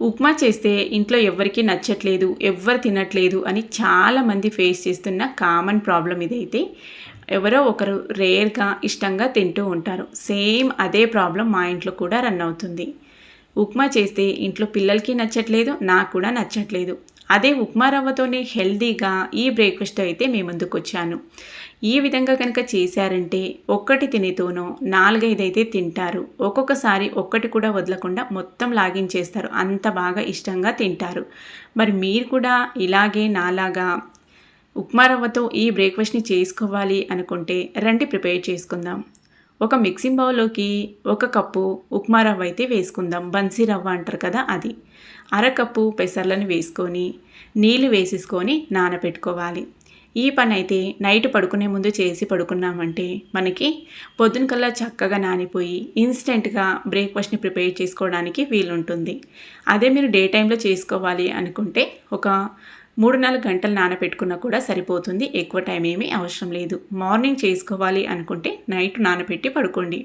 ఉప్మా చేస్తే ఇంట్లో ఎవరికీ నచ్చట్లేదు ఎవ్వరు తినట్లేదు అని చాలామంది ఫేస్ చేస్తున్న కామన్ ప్రాబ్లం ఇదైతే. ఎవరో ఒకరు రేర్గా ఇష్టంగా తింటూ ఉంటారు. సేమ్ అదే ప్రాబ్లం మా ఇంట్లో కూడా రన్ అవుతుంది. ఉప్మా చేస్తే ఇంట్లో పిల్లలకి నచ్చట్లేదు నాకు కూడా నచ్చట్లేదు. అదే ఉప్మా రవ్వతోనే హెల్దీగా ఈ బ్రేక్ఫాస్ట్ అయితే మీ ముందుకు వచ్చాను. ఈ విధంగా కనుక చేశారంటే ఒక్కటి తినేతోనో నాలుగైదైతే తింటారు. ఒక్కొక్కసారి ఒక్కటి కూడా వదలకుండా మొత్తం లాగించేస్తారు. అంత బాగా ఇష్టంగా తింటారు. మరి మీరు కూడా ఇలాగే నాలాగా ఉప్మా రవ్వతో ఈ బ్రేక్ఫాస్ట్ని చేసుకోవాలి అనుకుంటే రండి ప్రిపేర్ చేసుకుందాం. ఒక మిక్సింగ్ బౌల్లోకి ఒక కప్పు ఉప్మా రవ్వ అయితే వేసుకుందాం. బన్సీ రవ్వ అంటారు కదా అది. అరకప్పు పెసర్లను వేసుకొని నీళ్ళు వేసేసుకొని నానబెట్టుకోవాలి ఈ పని అయితే నైట్ పడుకునే ముందు చేసి పడుకున్నామంటే మనకి పొద్దున కల్లా చక్కగా నానిపోయి ఇన్స్టెంట్గా బ్రేక్ఫాస్ట్ని ప్రిపేర్ చేసుకోవడానికి వీలుంటుంది. అదే మీరు డే టైంలో చేసుకోవాలి అనుకుంటే ఒక మూడు నాలుగు గంటలు నానబెట్టుకున్నా కూడా సరిపోతుంది. ఎక్కువ టైం ఏమీ అవసరం లేదు. మార్నింగ్ చేసుకోవాలి అనుకుంటే నైట్ నానబెట్టి పడుకోండి.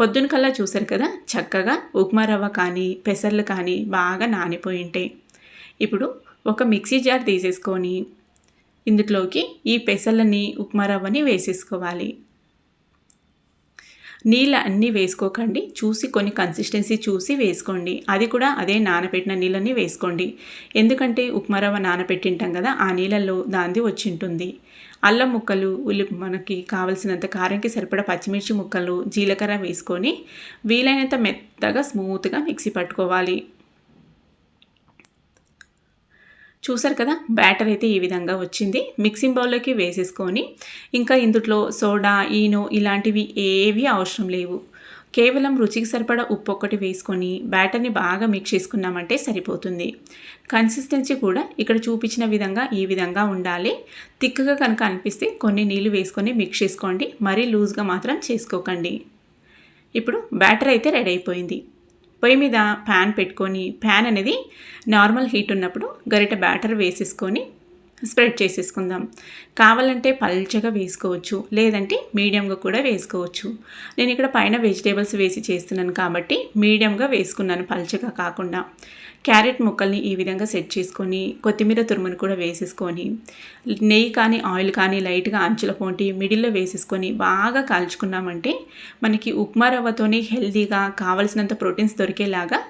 పొద్దున కల్లా చూసారు కదా చక్కగా ఉప్మా రవ్వ కానీ పెసర్లు కానీ బాగా నానిపోయి ఉంటాయి ఇప్పుడు ఒక మిక్సీ జార్ తీసేసుకొని ఇందులోకి ఈ పెసర్లని ఉప్మా రవ్వని వేసేసుకోవాలి. నీళ్ళు అన్నీ వేసుకోకండి. చూసి కొన్ని కన్సిస్టెన్సీ చూసి వేసుకోండి. అది కూడా అదే నానబెట్టిన నీళ్ళని వేసుకోండి. ఎందుకంటే ఉప్మా రవ్వ నానబెట్టింటాం కదా ఆ నీళ్ళల్లో దాంది వచ్చింటుంది అల్లం ముక్కలు ఉల్లి మనకి కావలసినంత కారంకి సరిపడా పచ్చిమిర్చి ముక్కలు జీలకర్ర వేసుకొని వీలైనంత మెత్తగా స్మూత్గా మిక్సీ పట్టుకోవాలి. చూసారు కదా బ్యాటర్ అయితే ఈ విధంగా వచ్చింది. మిక్సింగ్ బౌల్లోకి వేసేసుకొని ఇంకా ఇందులో సోడా ఈనో ఇలాంటివి ఏవి అవసరం లేవు. కేవలం రుచికి సరిపడా ఉప్పు ఒక్కటి వేసుకొని బ్యాటర్ని బాగా మిక్స్ చేసుకున్నామంటే సరిపోతుంది. కన్సిస్టెన్సీ కూడా ఇక్కడ చూపించిన విధంగా ఈ విధంగా ఉండాలి. తిక్కగా కనుక అనిపిస్తే కొన్ని నీళ్ళు వేసుకొని మిక్స్ చేసుకోండి. మరీ లూజ్గా మాత్రం చేసుకోకండి. ఇప్పుడు బ్యాటర్ అయితే రెడీ అయిపోయింది. పొయ్యి మీద ప్యాన్ పెట్టుకొని ప్యాన్ అనేది నార్మల్ హీట్ ఉన్నప్పుడు గరిట బ్యాటర్ వేసేసుకొని స్ప్రెడ్ చేసేసుకుందాం. కావాలంటే పల్చగా వేసుకోవచ్చు లేదంటే మీడియంగా కూడా వేసుకోవచ్చు. నేను ఇక్కడ పైన వెజిటేబుల్స్ వేసి చేస్తున్నాను కాబట్టి మీడియంగా వేసుకున్నాను పల్చగా కాకుండా. క్యారెట్ ముక్కల్ని ఈ విధంగా సెట్ చేసుకొని కొత్తిమీర తురుమును కూడా వేసేసుకొని నెయ్యి కానీ ఆయిల్ కానీ లైట్గా అంచుల పోంటి మిడిల్లో వేసేసుకొని బాగా కాల్చుకున్నామంటే మనకి ఉప్మా రవ్వతోనే హెల్దీగా కావలసినంత ప్రోటీన్స్ దొరికేలాగా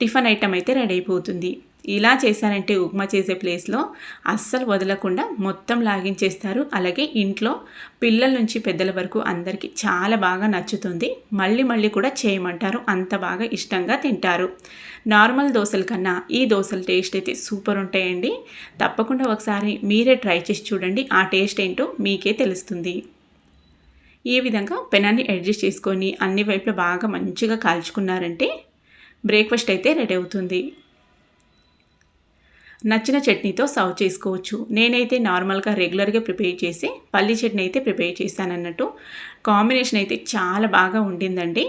టిఫిన్ ఐటమ్ అయితే రెడీ అయిపోతుంది. ఇలా చేశారంటే ఉప్మా చేసే ప్లేస్లో అస్సలు వదలకుండా మొత్తం లాగించేస్తారు. అలాగే ఇంట్లో పిల్లల నుంచి పెద్దల వరకు అందరికీ చాలా బాగా నచ్చుతుంది. మళ్ళీ మళ్ళీ కూడా చేయమంటారు. అంత బాగా ఇష్టంగా తింటారు. నార్మల్ దోశల కన్నా ఈ దోశల టేస్ట్ అయితే సూపర్ ఉంటాయండి. తప్పకుండా ఒకసారి మీరే ట్రై చేసి చూడండి. ఆ టేస్ట్ ఏంటో మీకే తెలుస్తుంది. ఈ విధంగా పెనాన్ని అడ్జస్ట్ చేసుకొని అన్ని వైపులా బాగా మంచిగా కాల్చుకున్నారంటే బ్రేక్ఫాస్ట్ అయితే రెడీ అవుతుంది. నచ్చిన చట్నీతో సర్వ్ చేసుకోవచ్చు. నేనైతే నార్మల్గా రెగ్యులర్గా ప్రిపేర్ చేసి పల్లి చట్నీ అయితే ప్రిపేర్ చేశాను అన్నట్టు. కాంబినేషన్ అయితే చాలా బాగా ఉండిందండి.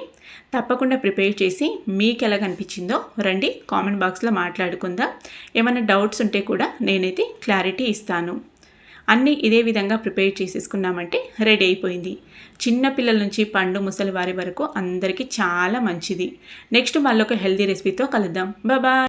తప్పకుండా ప్రిపేర్ చేసి మీకు ఎలా కనిపించిందో రండి కామెంట్ బాక్స్లో మాట్లాడుకుందాం. ఏమైనా డౌట్స్ ఉంటే కూడా నేనైతే క్లారిటీ ఇస్తాను. అన్నీ ఇదే విధంగా ప్రిపేర్ చేసేసుకున్నామంటే రెడీ అయిపోయింది. చిన్న పిల్లల నుంచి పండు ముసలి వారి వరకు అందరికీ చాలా మంచిది. నెక్స్ట్ మళ్ళీ ఒక హెల్దీ రెసిపీతో కలుద్దాం. బాయ్.